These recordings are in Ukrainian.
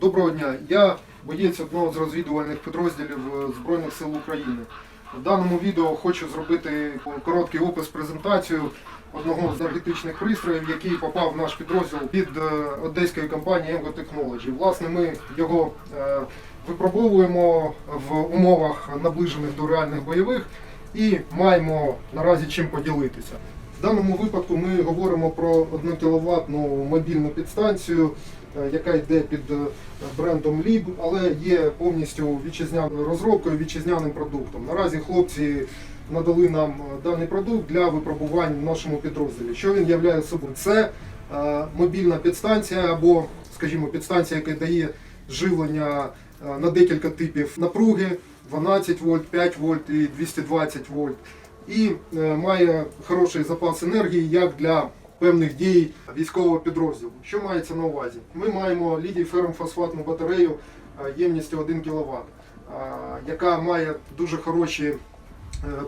Доброго дня. Я боєць одного з розвідувальних підрозділів е, Збройних сил України. В даному відео хочу зробити короткий опис презентацію одного з енергетичних пристроїв, який попав в наш підрозділ під е, одеської компанії Emgo Technology. Власне, ми його е, випробовуємо в умовах наближених до реальних бойових і маємо наразі чим поділитися. В даному випадку ми говоримо про 1 кВт мобільну підстанцію, е, яка йде під е, брендом LIB, але є повністю вітчизняною розробкою, вітчизняним продуктом. Наразі хлопці надали нам е, даний продукт для випробувань в нашому підрозділі. Що він являє собою? Це мобільна підстанція або, скажімо, підстанція, яка дає живлення на декілька типів напруги 12 вольт, 5 вольт і 220 вольт. І е, має хороший запас енергії як для певних дій військового підрозділу. Що мається на увазі? Ми маємо лідій ферромфосфатну батарею е, ємністю 1 кВт, яка має дуже хороші е,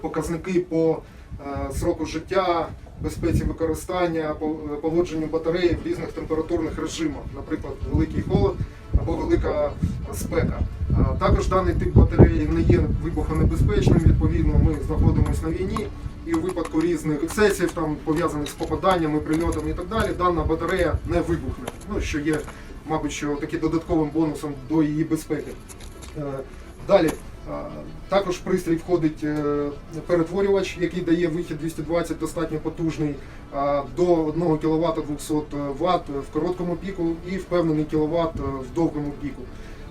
показники по е, сроку життя, безпеці використання, по- е, поводженню батареї в різних температурних режимах, наприклад, великий холод або велика спека. Також даний тип батареї не є вибухонебезпечним. Відповідно, ми знаходимося на війні, і у випадку різних ексцесів, там пов'язаних з попаданнями, прильотами і так далі, дана батарея не вибухне. Ну що є, мабуть, що таким додатковим бонусом до її безпеки. Е, Далі. Е, Також в пристрій входить е, перетворювач, який дає вихід 220 достатньо потужний е, до 1 кВт 200 Вт в короткому піку і впевнений кВт в довгому піку.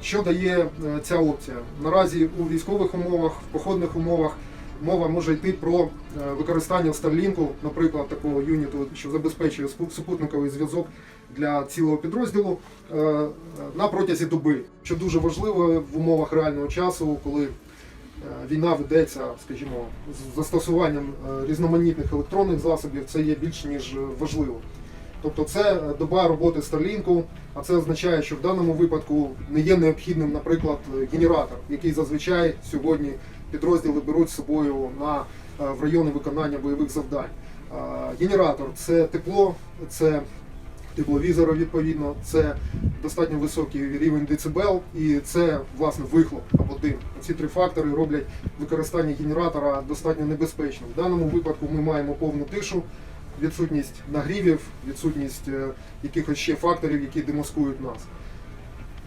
Що дає е, ця опція? Наразі у військових умовах, в походних умовах мова може йти про е, використання Starlink, наприклад, такого юніту, що забезпечує супутниковий зв'язок для цілого підрозділу е, на протязі доби, що дуже важливо в умовах реального часу, коли е, війна ведеться, скажімо, з застосуванням е, різноманітних електронних засобів, це є більш ніж важливо. Тобто це доба роботи Starlink, а це означає, що в даному випадку не є необхідним, наприклад, генератор, який зазвичай сьогодні підрозділи беруть з собою на, в райони виконання бойових завдань. Генератор це тепло, це тепловізори, відповідно, це достатньо високий рівень децибел і це власне вихлоп або дим. Ці три фактори роблять використання генератора достатньо небезпечним. В даному випадку ми маємо повну тишу, відсутність нагрівів, відсутність е, якихось ще факторів, які демаскують нас.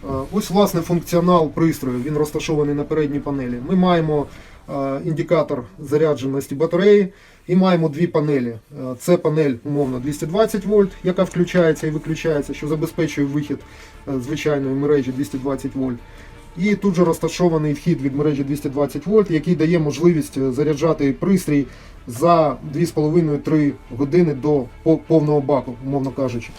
Е, Ось власне функціонал пристрою. Він розташований на передній панелі. Ми маємо індикатор зарядженості батареї і маємо дві панелі. Е, Це панель умовно 220 вольт, яка включається і виключається, що забезпечує вихід е, звичайної мережі 220 вольт. І тут же розташований вхід від мережі 220 вольт, який дає можливість е, заряджати пристрій за 2,5-3 години до повного баку, умовно кажучи.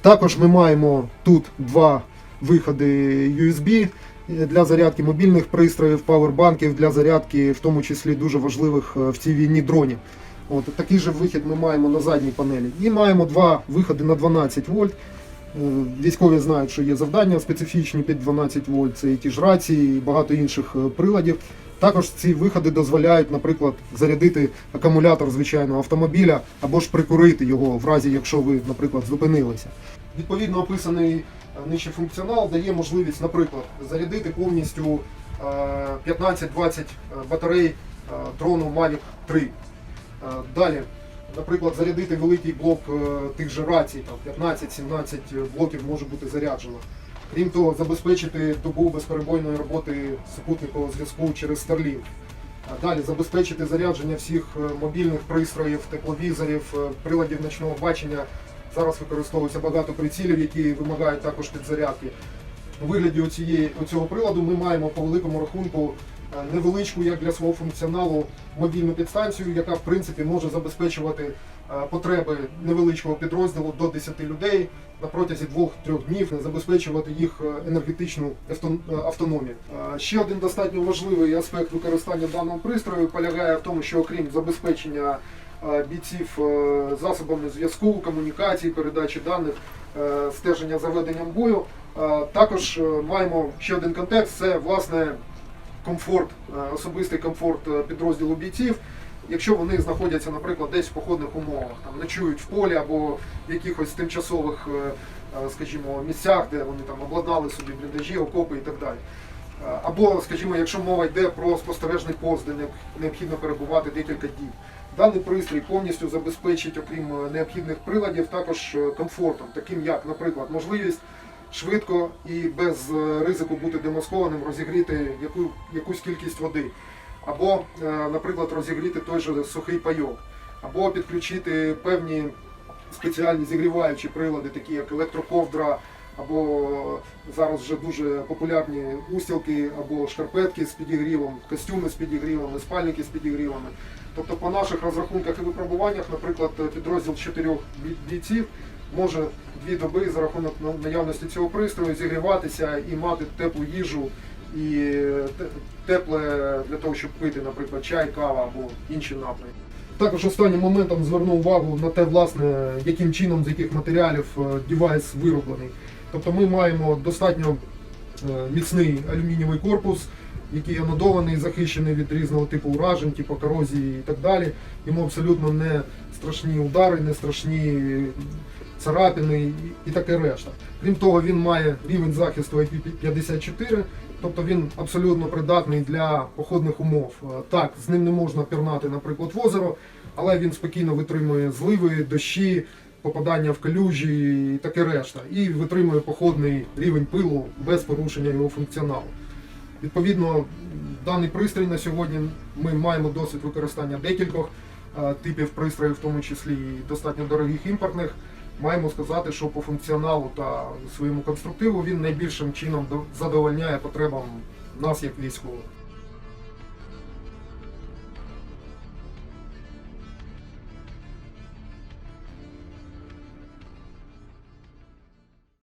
Також ми маємо тут два виходи USB для зарядки мобільних пристроїв, павербанків для зарядки, в тому числі дуже важливих е, в цій війні дронів. От такий же вихід ми маємо на задній панелі. І маємо два виходи на 12 вольт. Е, Військові знають, що є завдання специфічні під 12 вольт, це і ті ж рації, і багато інших е, приладів. Також ці виходи дозволяють, наприклад, зарядити акумулятор звичайного автомобіля або ж прикурити його в разі, якщо ви, наприклад, зупинилися. Відповідно описаний е, нижче функціонал дає можливість, наприклад, зарядити повністю е, 15-20 батарей е, дрону Mavic 3. Е, Далі, наприклад, зарядити великий блок е, тих же рацій, 15-17 блоків може бути заряджено. Крім того, забезпечити добу безперебойної роботи супутникового зв'язку через Starlink. Далі забезпечити зарядження всіх е, мобільних пристроїв, тепловізорів, е, приладів ночного бачення. Зараз використовується багато прицілів, які вимагають також підзарядки. У вигляді оцієї, оцього приладу ми маємо по великому рахунку е, невеличку, як для свого функціоналу, мобільну підстанцію, яка в принципі може забезпечувати е, потреби невеличкого підрозділу до 10 людей на протязі 2-3 днів, забезпечувати їх е, енергетичну е, автономію. Е, Ще один достатньо важливий аспект використання даного пристрою полягає в тому, що окрім забезпечення е, бійців е, засобами зв'язку, комунікації, передачі даних, е, стеження за веденням бою. Е, Також е, маємо ще один контекст це власне комфорт, е, особистий комфорт е, підрозділу бійців. Якщо вони знаходяться, наприклад, десь в походних умовах, там ночують в полі або в якихось тимчасових е, е, скажімо, місцях, де вони там обладнали собі бліндажі, окопи і так далі. Або, скажімо, якщо мова йде про спостережний пост, де необхідно перебувати декілька діб. Даний пристрій повністю забезпечить, окрім е, необхідних приладів, також е, комфортом, таким як, наприклад, можливість швидко і без е, ризику бути демаскованим розігріти яку, якусь кількість води, або, наприклад, розігріти той же сухий пайок, або підключити певні спеціальні зігріваючі прилади, такі як електроковдра, або зараз вже дуже популярні устілки, або шкарпетки з підігрівом, костюми з підігрівами, спальники з підігрівами. Тобто по наших розрахунках і випробуваннях, наприклад, підрозділ чотирьох бійців може дві доби за рахунок наявності цього пристрою зігріватися і мати теплу їжу і тепле для того, щоб пити, наприклад, чай, кава або інші напої. Також останнім моментом звернув увагу на те, власне, яким чином, з яких матеріалів е, девайс вироблений. Тобто ми маємо достатньо е, міцний алюмінієвий корпус, який анодований, захищений від різного типу уражень, типу корозії і так далі. Йому абсолютно не страшні удари, не страшні царапини і- таке решта. Крім того, він має рівень захисту IP54, тобто він абсолютно придатний для походних умов. Е, Так, з ним не можна пірнати, наприклад, в озеро, але він спокійно витримує зливи, дощі, попадання в калюжі і таке решта. І витримує походний рівень пилу без порушення його функціоналу. Відповідно, даний пристрій на сьогодні ми маємо досвід використання декількох е, типів пристроїв, в тому числі і достатньо дорогих імпортних. Маємо сказати, що по функціоналу та своєму конструктиву він найбільшим чином задовольняє потребам нас як військових.